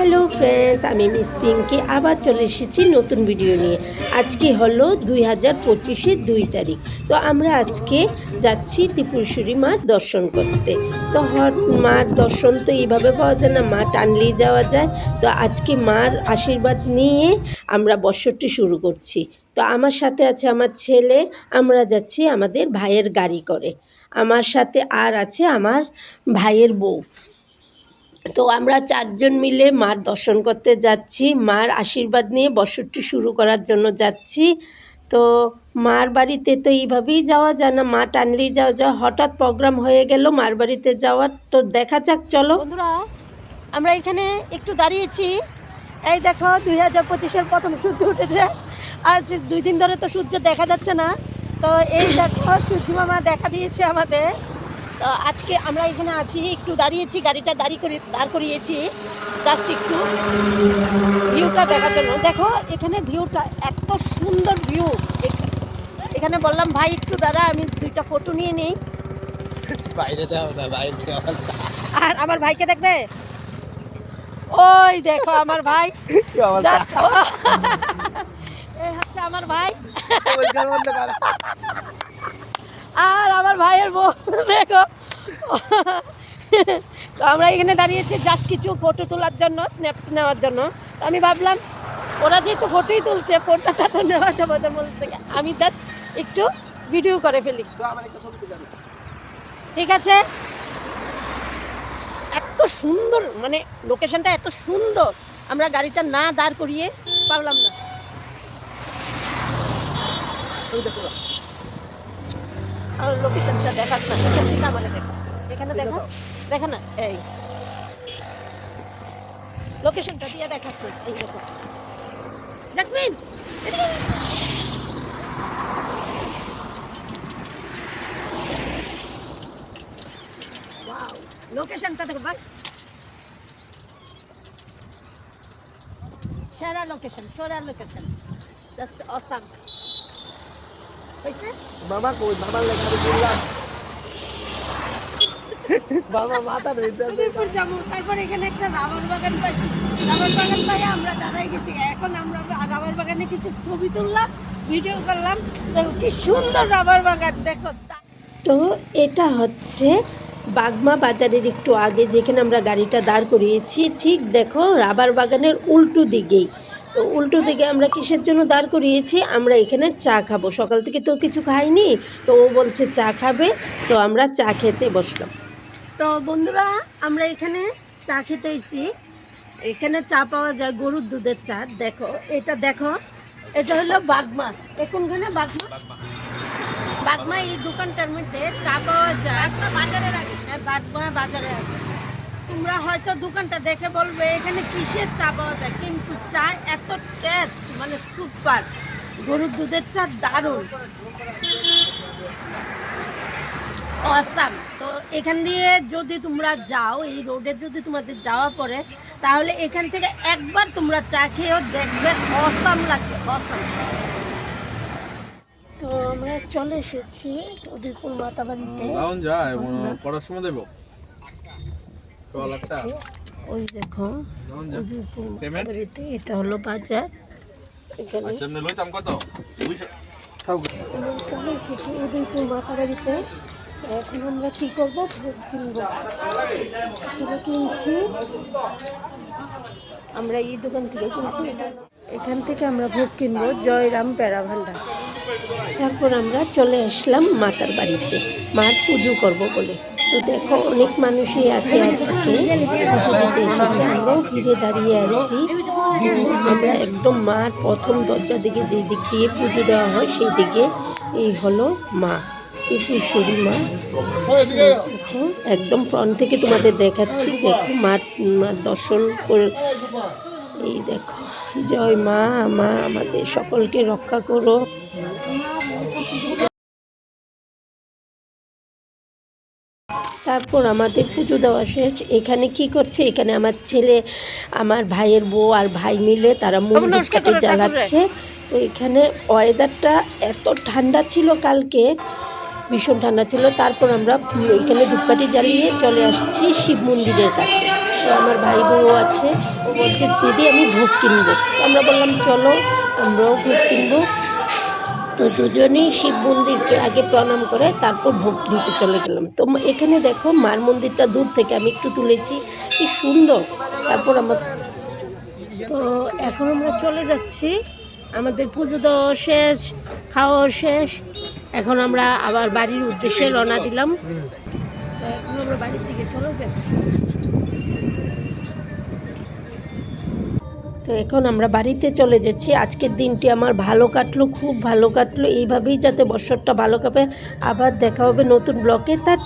Hello friends, আমি miss Pinky, আবার চলে এসেছি নতুন ভিডিও নিয়ে। আজকে হলো দুই হাজার পঁচিশের দুই তারিখ। তো আমরা আজকে যাচ্ছি ত্রিপুরেশ্বরী মার দর্শন করতে। তো হট, মার দর্শন তো এইভাবে পাওয়া যায় না, মা টানলেই যাওয়া যায়। তো আজকে মার আশীর্বাদ নিয়ে আমরা বৎসরটি শুরু করছি। তো আমার সাথে আছে আমার ছেলে, আমরা যাচ্ছি আমাদের ভাইয়ের গাড়ি করে। আমার সাথে আর আছে আমার ভাইয়ের বউ। তো আমরা চারজন মিলে মার দর্শন করতে যাচ্ছি। মার আশীর্বাদ নিয়ে বছরটি শুরু করার জন্য যাচ্ছি। তো মার বাড়িতে তো এইভাবেই যাওয়া যায় না, মা টানলেই যাওয়া যায়। হঠাৎ প্রোগ্রাম হয়ে গেল, মার বাড়িতে যাওয়ার। তো দেখা যাক, চলো। বন্ধুরা, আমরা এখানে একটু দাঁড়িয়েছি। এই দেখো, দুই হাজার পঁচিশের প্রথম সূর্য উঠেছে। আজ দুই দিন ধরে তো সূর্য দেখা যাচ্ছে না। তো এই দেখো সূর্য মামা দেখা দিয়েছে আমাদের। তো আজকে আমরা এখানে আছি একটু দাঁড়িয়েছি গাড়িটা দাঁড়ি করে দাঁড় করিয়েছি। জাস্ট একটু ভিউটা দেখার জন্য। দেখো এখানে ভিউটা এত সুন্দর ভিউ এখানে বললাম ভাই একটু দাঁড়া আমি দুইটা ফটো নিয়ে নিই। বাইরে যাও না বাইরে আর আমার ভাইকে দেখবে? ওই দেখো আমার ভাই। জাস্ট আমার ভাই। আর আমার ভাইয়ের বউ দেখো। তো আমরা এখানে দাঁড়িয়েছি জাস্ট কিছু ফটো তোলার জন্য স্ন্যাপ নেওয়ার জন্য। তো আমি ভাবলাম ওরা যেহেতু ফটোই তুলছে ফটো টাটো নেওয়া যাবে মধ্যে থেকে আমি জাস্ট একটু ভিডিও করে ফেলি। ঠিক আছে? এত সুন্দর মানে লোকেশনটা এত সুন্দর। আমরা গাড়িটা না দাঁড় করিয়ে পারলাম না। আর লোকেশনটা দেখাস না। এখান থেকে আমাকে দেখা। এখানে দেখা। দেখা। না? এই। লোকেশনটা দিয়ে দেখাস না। এই দেখো। জাসমিন লোকেশনটা দেখো বাস সেরা লোকেশন সেরা লোকেশন জাস্ট অসাম বাবা কই? বাবার লেখা আমি বললাম। বাবা মাথা বেঁধে উদয়পুর যাব। তারপর এখানে একটা রাবার বাগান পাইছি। রাবার বাগান পাই আমরা দাঁড়াই গেছি। এখন আমরা রাবার বাগানে কিছু ছবি তুললাম ভিডিও করলাম। দেখো কি সুন্দর রাবার বাগান দেখো। তো এটা হচ্ছে বাগমা বাজারের একটু আগে যেখানে আমরা গাড়িটা দাঁড় করিয়েছি। ঠিক দেখো রাবার বাগানের উল্টো দিকেই। তো উল্টো দিকে আমরা কিসের জন্য দাঁড় করিয়েছি? আমরা এখানে চা খাব। সকাল থেকে তো কিছু খাইনি, তো ও বলছে চা খাবে, তো আমরা চা খেতে বসলাম। তো বন্ধুরা, আমরা এখানে চা খেতে এসেছি। এখানে চা পাওয়া যায় গরুর দুধের চা। দেখো, এটা দেখো, এটা হলো বাগমা। এ কোনখানে বাগমা? বাগমা এই দোকানটার মধ্যে চা পাওয়া যায়। বাজারে হ্যাঁ বাগমা বাজারে আছে তোমরা হয়তো দোকানটা দেখে বলবে, এখানে কিসের চা পাওয়া যায়? কিন্তু চা এত টেস্ট মানে সুপার গরুর দুধের চা দারুণ। অসাম তো এখান দিয়ে যদি তোমরা যাও, এই রোডে যদি তোমাদের যাওয়া পড়ে, তাহলে এখান থেকে একবার তোমরা চা খেয়েও দেখবে অসাম লাগবে অসাম তো আমরা চলে এসেছি উদয়পুর মাতা বাড়িতে যায় পড়ার সময় দেবো। ওই দেখো এটা হলো বাজার। এখানে আচ্ছা চলে এসেছি উদয়পুর মাতা এখন আমরা কি করব? ভোগ কিনবো। কিনছি। আমরা এই দোকান থেকে কিনছি। এখান থেকে আমরা ভোগ কিনবো। জয়রাম প্যারা ভান্ডার। তারপর আমরা চলে আসলাম মাতার বাড়িতে। মার পুজো করব বলে। তো দেখো, অনেক মানুষই আছে আজকে পুজো দিতে এসেছে। আমরাও ভিড়ে দাঁড়িয়ে আছি। আমরা একদম মার প্রথম দরজা দিকে যে দিক দিয়ে পুজো দেওয়া হয়, সেই দিকে এই হলো মা ত্রিপুরেশ্বরী মা। দেখো, একদম ফ্রন্ট থেকে তোমাদের দেখাচ্ছি। দেখো, মার মার দর্শন করে এই দেখো, জয় মা মা আমাদের সকলকে রক্ষা করো। তারপর আমাদের পুজো দেওয়া শেষ। এখানে কি করছে? এখানে আমার ছেলে আমার ভাইয়ের বউ আর ভাই মিলে তারা ধূপকাঠি জ্বালাচ্ছে। তো এখানে ওয়েদারটা এত ঠান্ডা ছিল কালকে ভীষণ ঠান্ডা ছিল। তারপর আমরা এখানে ধূপকাঠি জ্বালিয়ে চলে আসছি শিব মন্দিরের কাছে। তো আমার ভাই বউ আছে। ও বলছে দিদি আমি ভোগ কিনবো। আমরা বললাম চলো আমরাও ভোগ কিনবো। তো দুজনেই শিব মন্দিরকে আগে প্রণাম করে তারপর ভোগ কিনতে চলে গেলাম। তো এখানে দেখো মার মন্দিরটা দূর থেকে আমি একটু তুলেছি। কি সুন্দর। তারপর আমার তো এখন আমরা চলে যাচ্ছি। আমাদের পুজো দেওয়া শেষ, খাওয়া শেষ। এখন আমরা আবার বাড়ির উদ্দেশ্যে রওনা দিলাম। তো এখন আমরা বাড়ির দিকে চলে যাচ্ছি। তো এখন আমরা বাড়িতে চলে যাচ্ছি। আজকের দিনটি আমার ভালো কাটলো, খুব ভালো কাটলো। এইভাবেই যাতে বছরটা ভালো কাটে। আবার দেখা হবে নতুন ব্লকে। তার